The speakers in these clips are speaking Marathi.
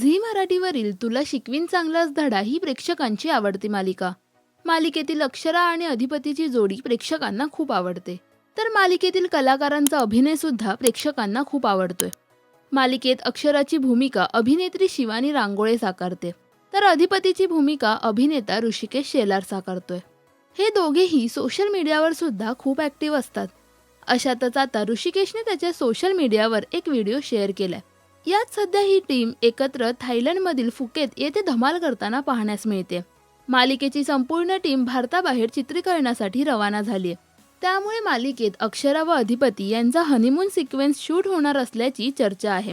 झी मराठीवरील तुला शिकवीन चांगलाच धडा ही प्रेक्षकांची आवडती मालिका. मालिकेतील अक्षरा आणि अधिपतीची जोडी प्रेक्षकांना खूप आवडते. तर मालिकेतील कलाकारांचा अभिनय सुद्धा प्रेक्षकांना खूप आवडतोय. मालिकेत अक्षराची भूमिका अभिनेत्री शिवानी रांगोळे साकारते. तर अधिपतीची भूमिका अभिनेता ऋषिकेश शेलार साकारतोय. हे दोघेही सोशल मीडियावर सुद्धा खूप ॲक्टिव्ह असतात. अशातच आता ऋषिकेशने त्याच्या सोशल मीडियावर एक व्हिडिओ शेअर केलाय. यात सध्या ही टीम एकत्र थायलंडमधील फुकेत येथे धमाल करताना पाहण्यास मिळते. मालिकेची संपूर्ण टीम भारताबाहेर चित्रीकरणासाठी रवाना झाली आहे. त्यामुळे मालिकेत अक्षरा व अधिपती यांचा हनीमून सिक्वेन्स शूट होणार असल्याची चर्चा आहे.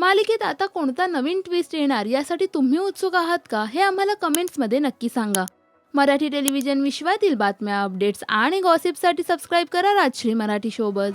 मालिकेत आता कोणता नवीन ट्विस्ट येणार यासाठी तुम्ही उत्सुक आहात का हे आम्हाला कमेंट्समध्ये नक्की सांगा. मराठी टेलिव्हिजन विश्वातील बातम्या अपडेट्स आणि गॉसिपसाठी सबस्क्राईब करा राजश्री मराठी शोबज